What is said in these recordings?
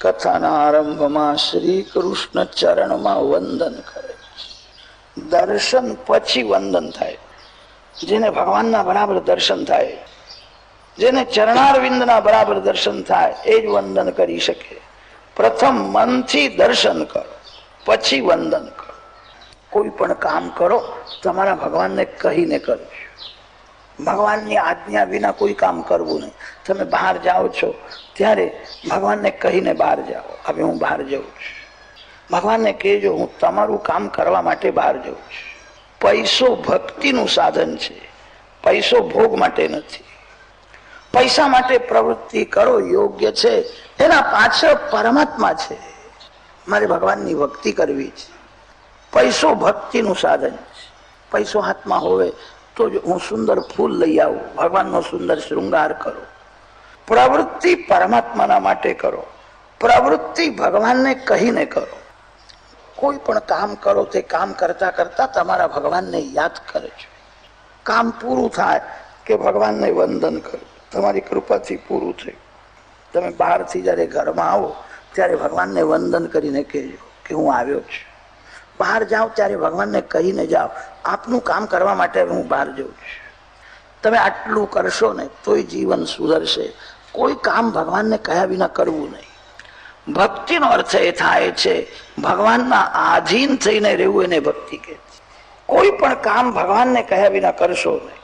કથાના આરંભમાં શ્રી કૃષ્ણ ચરણમાં વંદન કરે દર્શન પછી વંદન થાય. જેને ભગવાનના બરાબર દર્શન થાય, જેને ચરણારવિંદના બરાબર દર્શન થાય, એ જ વંદન કરી શકે. પ્રથમ મનથી દર્શન કરો, પછી વંદન કરો. કોઈ પણ કામ કરો, તમારા ભગવાનને કહીને કરજો. ભગવાનની આજ્ઞા વિના કોઈ કામ કરવું નહીં. તમે બહાર જાઓ છો, ત્યારે ભગવાનને કહીને બહાર જાઓ. હવે હું બહાર જઉં છું. ભગવાનને કહેજો, હું તમારું કામ કરવા માટે બહાર જઉં છું. પૈસો ભક્તિનું સાધન છે. પૈસો ભોગ માટે નથી. પૈસા માટે પ્રવૃત્તિ કરો, યોગ્ય છે. એના પાછળ પરમાત્મા છે. મારે ભગવાનની ભક્તિ કરવી છે. પૈસો ભક્તિનું સાધન છે. પૈસો હાથમાં હોય તો જ હું સુંદર ફૂલ લઈ આવું. ભગવાનનો સુંદર શૃંગાર કરો. પ્રવૃત્તિ પરમાત્માના માટે કરો. પ્રવૃત્તિ ભગવાનને કહીને કરો. કોઈ પણ કામ કરો તે કામ કરતા કરતા તમારા ભગવાનને યાદ કરે છે. કામ પૂરું થાય કે ભગવાનને વંદન કરો. તમારી કૃપાથી પૂરું થયું. તમે બહારથી જ્યારે ઘરમાં આવો, ત્યારે ભગવાનને વંદન કરીને કહેજો કે હું આવ્યો છું. બહાર જાઓ ત્યારે ભગવાનને કહીને જાઓ. આપનું કામ કરવા માટે હું બહાર જઉં છું. તમે આટલું કરશો ને તોય જીવન સુધરશે. કોઈ કામ ભગવાનને કહ્યા વિના કરવું નહીં. ભક્તિનો અર્થ એ થાય છે, ભગવાનના આધીન થઈને રહેવું એને ભક્તિ કે કોઈ પણ કામ ભગવાનને કહ્યા વિના કરશો નહીં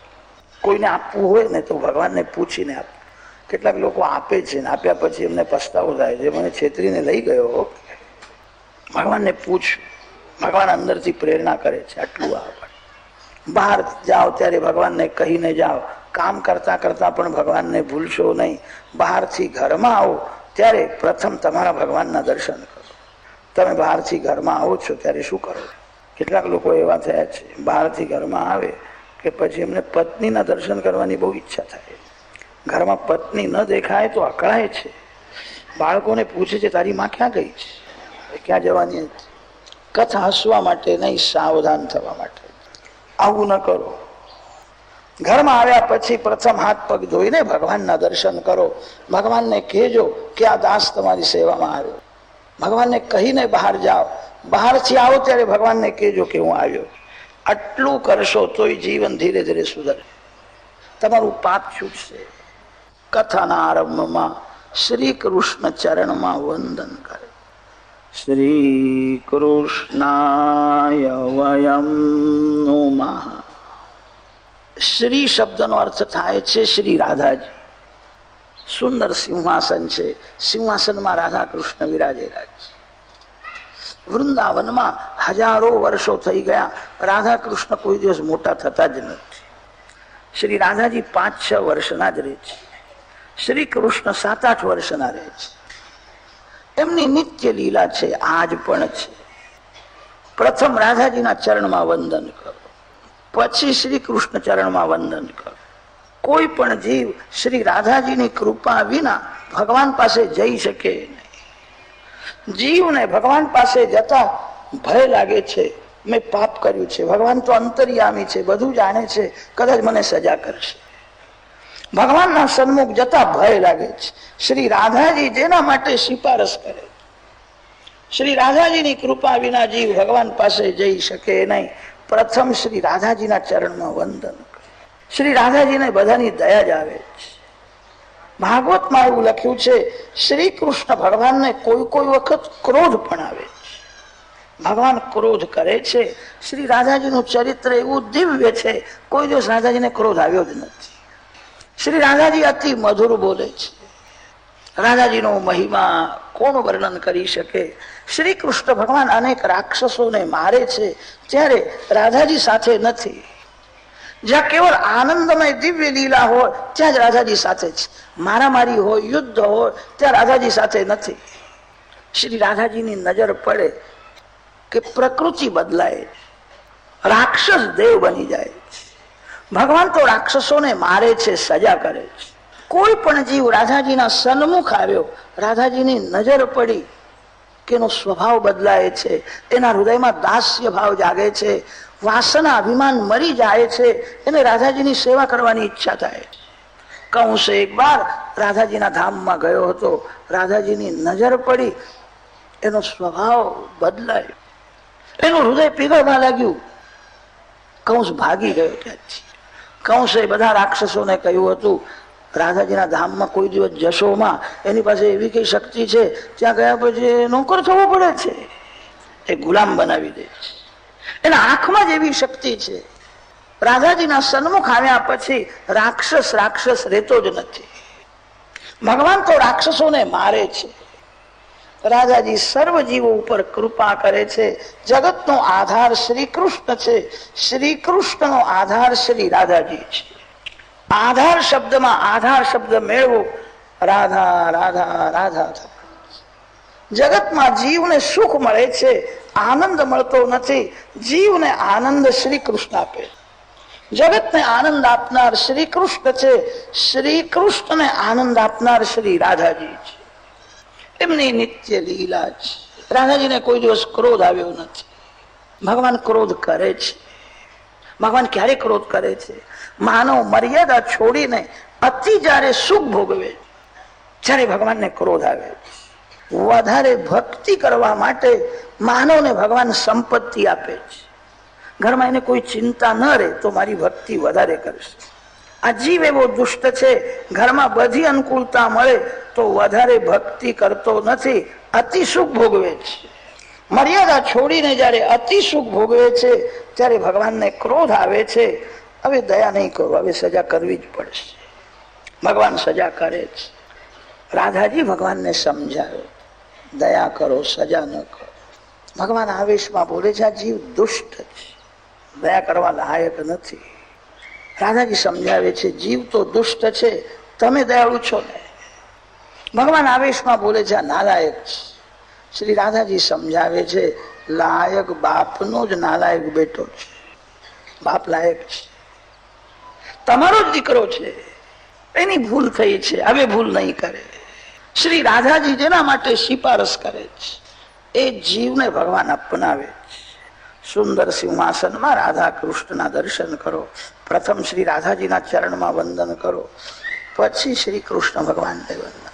કોઈને આપવું હોય ને તો ભગવાનને પૂછીને આપવું કેટલાક લોકો આપે છે ને, આપ્યા પછી એમને પસ્તાવો થાય છે. મને છેતરીને લઈ ગયો ભગવાનને પૂછ. ભગવાન અંદરથી પ્રેરણા કરે છે, આટલું આપણે બહાર જાઓ ત્યારે ભગવાનને કહીને જાઓ. કામ કરતા કરતા પણ ભગવાનને ભૂલશો નહીં. બહારથી ઘરમાં આવો ત્યારે પ્રથમ તમારા ભગવાનના દર્શન કરો. તમે બહારથી ઘરમાં આવો છો ત્યારે શું કરો? કેટલાક લોકો એવા થયા છે, બહારથી ઘરમાં આવે કે પછી એમને પત્નીના દર્શન કરવાની બહુ ઈચ્છા થાય. ઘરમાં પત્ની ન દેખાય તો અકળાય છે. બાળકોને પૂછે છે, તારી માં ક્યાં ગઈ છે? ક્યાં જવાની કથા હસવા માટે નહીં, સાવધાન થવા માટે. આવું ન કરો. ઘરમાં આવ્યા પછી પ્રથમ હાથ પગ ધોઈને ભગવાનના દર્શન કરો. ભગવાનને કહેજો કે આ દાસ તમારી સેવામાં આવ્યો. ભગવાનને કહીને બહાર જાઓ. બહારથી આવો ત્યારે ભગવાનને કહેજો કે હું આવ્યો. આટલું કરશો તોય જીવન ધીરે ધીરે સુધરે. તમારું પાપ છૂટશે. કથાના આરંભમાં શ્રી કૃષ્ણ ચરણમાં વંદન કરે. શ્રી કૃષ્ણાય વયમ નુમા. શ્રી શબ્દનો અર્થ થાય છે શ્રી રાધાજી સુંદર સિંહાસન છે. સિંહાસનમાં રાધા કૃષ્ણ વિરાજેલા છે. વૃંદાવનમાં હજારો વર્ષો થઈ ગયા. રાધા કૃષ્ણ કોઈ દિવસ મોટા થતા જ નથી. શ્રી રાધાજી પાંચ છ વર્ષના જ રહે છે. શ્રી કૃષ્ણ સાત આઠ વર્ષના રહે છે. એમની નિત્ય લીલા છે, આજ પણ છે. પ્રથમ રાધાજીના ચરણમાં વંદન કરો. પછી શ્રી કૃષ્ણ ચરણમાં વંદન કરો. કોઈ પણ જીવ શ્રી રાધાજીની કૃપા વિના ભગવાન પાસે જઈ શકે નહીં. જીવને ભગવાન પાસે જતા ભય લાગે છે. મેં પાપ કર્યું છે. ભગવાન તો અંતર્યામી છે, બધું જાણે છે. કદાચ મને સજા કરશે. ભગવાનના સન્મુખ જતા ભય લાગે છે. શ્રી રાધાજી જેના માટે સિફારસ કરે શ્રી રાધાજીની કૃપા વિના જીવ ભગવાન પાસે જઈ શકે નહીં. પ્રથમ શ્રી રાધાજીના ચરણમાં વંદન શ્રી રાધાજીને બધાની દયા જ આવે છે. ભાગવતમાં એવું લખ્યું છે, શ્રી કૃષ્ણ ભગવાનને કોઈ કોઈ વખત ક્રોધ પણ આવે છે. ભગવાન ક્રોધ કરે છે. શ્રી રાધાજીનું ચરિત્ર એવું દિવ્ય છે, કોઈ દિવસ રાધાજીને ક્રોધ આવ્યો જ નથી. શ્રી રાધાજી અતિ મધુર બોલે છે. રાધાજીનો મહિમા કોણ વર્ણન કરી શકે? શ્રી કૃષ્ણ ભગવાન અનેક રાક્ષસોને મારે છે. ત્યારે રાધાજી સાથે નથી. જ્યાં કેવળ આનંદમય દિવ્ય લીલા હોય, ત્યાં જ રાધાજી સાથે છે. મારામારી હોય, યુદ્ધ હોય, ત્યાં રાધાજી સાથે નથી. શ્રી રાધાજીની નજર પડે કે પ્રકૃતિ બદલાય. રાક્ષસ દેવ બની જાય ભગવાન તો રાક્ષસોને મારે છે, સજા કરે છે. કોઈ પણ જીવ રાધાજીના સન્મુખ આવ્યો, રાધાજીની નજર પડી કે એનો સ્વભાવ બદલાય છે, એના હૃદયમાં દાસ્ય ભાવ જાગે છે, વાસના અભિમાન મરી જાય છે, એને રાધાજીની સેવા કરવાની ઈચ્છા થાય. કંસ એક વાર રાધાજીના ધામમાં ગયો હતો, રાધાજીની નજર પડી, એનો સ્વભાવ બદલાયો. એનું હૃદય પીગળવા લાગ્યું. કંસ ભાગી ગયો ત્યાંથી. કંસે બધા રાક્ષસોને કહ્યું હતું, રાધાજીના ધામમાં કોઈ દિવસ જશોમાં એની પાસે એવી કઈ શક્તિ છે? ત્યાં ગયા પછી નોકર થવો પડે છે. એ ગુલામ બનાવી દે છે. એના આંખમાં જ એવી શક્તિ છે. રાધાજીના સન્મુખ આવ્યા પછી રાક્ષસ રાક્ષસ રહેતો જ નથી. ભગવાન તો રાક્ષસોને મારે છે. રાજાજી સર્વ જીવો ઉપર કૃપા કરે છે. જગતનો આધાર શ્રી કૃષ્ણ છે. શ્રી કૃષ્ણનો આધાર શ્રી રાધાજી છે. આધાર શબ્દમાં આધાર શબ્દ મેળવો. રાધા રાધા રાધા જગતમાં જીવને સુખ મળે છે. આનંદ મળતો નથી. જીવને આનંદ શ્રી કૃષ્ણ આપે. જગતને આનંદ આપનાર શ્રી કૃષ્ણ છે. શ્રી કૃષ્ણને આનંદ આપનાર શ્રી રાધાજી છે. એમની નિત્ય લીલા છે. રાધાજીને કોઈ દિવસ ક્રોધ આવ્યો નથી. ભગવાન ક્રોધ કરે છે. ભગવાન ક્યારે ક્રોધ કરે છે? માનવ મર્યાદા છોડીને અતિ જ્યારે સુખ ભોગવે, જ્યારે ભગવાનને ક્રોધ આવે. વધારે ભક્તિ કરવા માટે માનવને ભગવાન સંપત્તિ આપે છે. ઘરમાં એને કોઈ ચિંતા ન રહે તો મારી ભક્તિ વધારે કરશે. આ જીવ એવો દુષ્ટ છે, ઘરમાં બધી અનુકૂળતા મળે તો વધારે ભક્તિ કરતો નથી, અતિ સુખ ભોગવે છે. મર્યાદા છોડીને જ્યારે અતિ સુખ ભોગવે છે, ત્યારે ભગવાનને ક્રોધ આવે છે. હવે દયા નહીં કરો, હવે સજા કરવી જ પડશે. ભગવાન સજા કરે છે. રાધાજી ભગવાનને સમજાવે, દયા કરો, સજા ન કરો. ભગવાન આવેશમાં બોલે છે, આ જીવ દુષ્ટ છે. દયા કરવા લાયક નથી. રાધાજી સમજાવે છે, જીવ તો દુષ્ટ છે, તમે દયાળુ છો ને? ભગવાન આવેશમાં બોલે છે, આ નાલાયક છે. શ્રી રાધાજી સમજાવે છે, લાયક બાપનો જ નાલાયક બેટો છે. બાપ લાયક છે. તમારો જ દીકરો છે. એની ભૂલ થઈ છે, હવે ભૂલ નહીં કરે. શ્રી રાધાજી જેના માટે સિફારસ કરે છે, એ જીવને ભગવાન અપનાવે છે. સુંદર સિંહાસનમાં રાધા કૃષ્ણના દર્શન કરો. પ્રથમ શ્રી રાધાજીના ચરણમાં વંદન કરો. પછી શ્રી કૃષ્ણ ભગવાનને વંદન